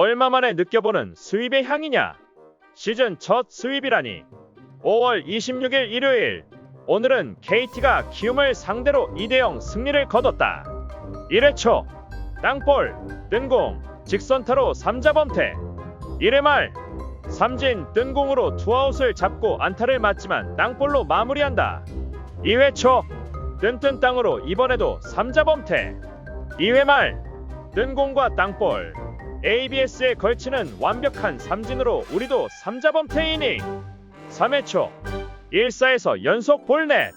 얼마 만에 느껴보는 스윕의 향이냐? 시즌 첫 스윕이라니. 5월 26일 일요일. 오늘은 KT가 키움을 상대로 2대0 승리를 거뒀다. 1회 초 땅볼, 뜬공, 직선타로 3자 범퇴. 1회 말 삼진 뜬공으로 투아웃을 잡고 안타를 맞지만 땅볼로 마무리한다. 2회 초 뜬뜬 땅으로 이번에도 3자 범퇴. 2회 말 뜬공과 땅볼 ABS에 걸치는 완벽한 삼진으로 우리도 3자 범퇴 이닝. 3회 초 1사에서 연속 볼넷.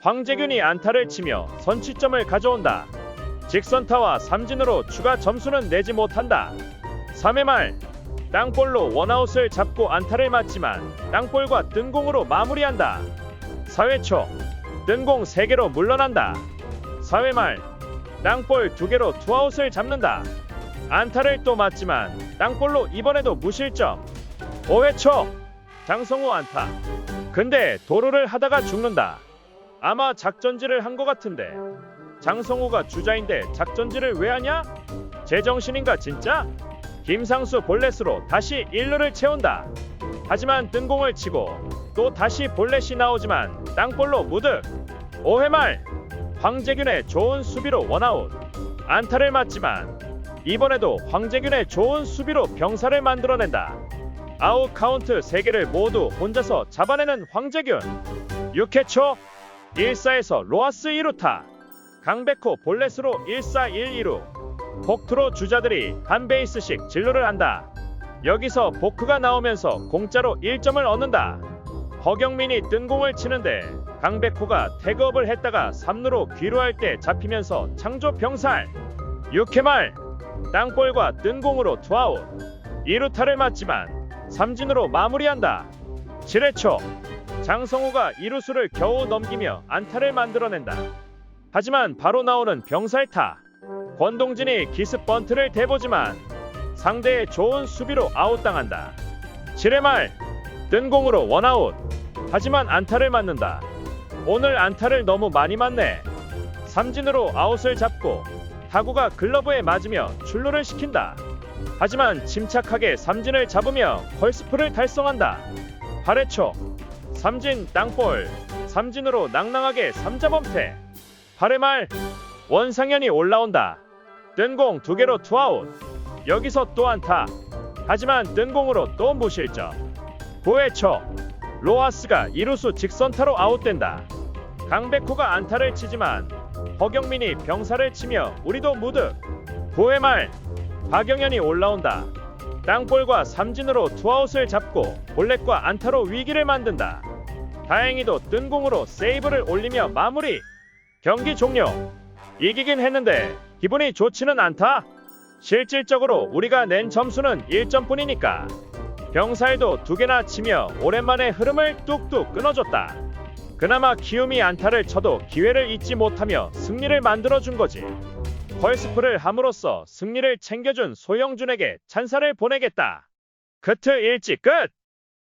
황재균이 안타를 치며 선취점을 가져온다. 직선타와 삼진으로 추가 점수는 내지 못한다. 3회 말 땅볼로 원아웃을 잡고 안타를 맞지만 땅볼과 뜬공으로 마무리한다. 4회 초 뜬공 3개로 물러난다. 4회 말 땅볼 2개로 투아웃을 잡는다. 안타를 또 맞지만 땅볼로 이번에도 무실점. 5회 초 장성우 안타. 근데 도루를 하다가 죽는다. 아마 작전지를 한 것 같은데 장성우가 주자인데 작전지를 왜 하냐? 제정신인가 진짜? 김상수 볼넷으로 다시 1루를 채운다. 하지만 뜬공을 치고 또 다시 볼넷이 나오지만 땅볼로 무득. 5회 말 황재균의 좋은 수비로 원아웃. 안타를 맞지만 이번에도 황재균의 좋은 수비로 병사를 만들어낸다. 아웃 카운트 3개를 모두 혼자서 잡아내는 황재균. 6회 초 1사에서 로하스 2루타. 강백호 볼넷으로 1사 1, 2루. 복투로 주자들이 한 베이스씩 진루를 한다. 여기서 보크가 나오면서 공짜로 1점을 얻는다. 허경민이 뜬공을 치는데 강백호가 태그업을 했다가 3루로 귀로할 때 잡히면서 창조 병살. 6회 말 땅볼과 뜬공으로 투아웃. 2루타를 맞지만 삼진으로 마무리한다. 7회 초 장성우가 2루수를 겨우 넘기며 안타를 만들어낸다. 하지만 바로 나오는 병살타. 권동진이 기습 번트를 대보지만 상대의 좋은 수비로 아웃당한다. 7회 말 뜬공으로 원아웃. 하지만 안타를 맞는다. 오늘 안타를 너무 많이 맞네. 삼진으로 아웃을 잡고 타구가 글러브에 맞으며 출루를 시킨다. 하지만 침착하게 삼진을 잡으며 펄스프를 달성한다. 8회 초 삼진 땅볼 삼진으로 낭낭하게 3자 범퇴 8회 말 원상현이 올라온다. 뜬공 두 개로 투아웃. 여기서 또 안타. 하지만 뜬공으로 또 무실점. 9회 초 로하스가 이루수 직선타로 아웃된다. 강백호가 안타를 치지만 허경민이 병사를 치며 우리도 무득. 9회 말 박영현이 올라온다. 땅볼과 삼진으로 투아웃을 잡고 볼넷과 안타로 위기를 만든다. 다행히도 뜬공으로 세이브를 올리며 마무리. 경기 종료. 이기긴 했는데 기분이 좋지는 않다. 실질적으로 우리가 낸 점수는 1점뿐이니까. 병살도 두 개나 치며 오랜만에 흐름을 뚝뚝 끊어줬다. 그나마 키움이 안타를 쳐도 기회를 잊지 못하며 승리를 만들어준 거지. 펄스프를 함으로써 승리를 챙겨준 소영준에게 찬사를 보내겠다. 크트 일찍 끝!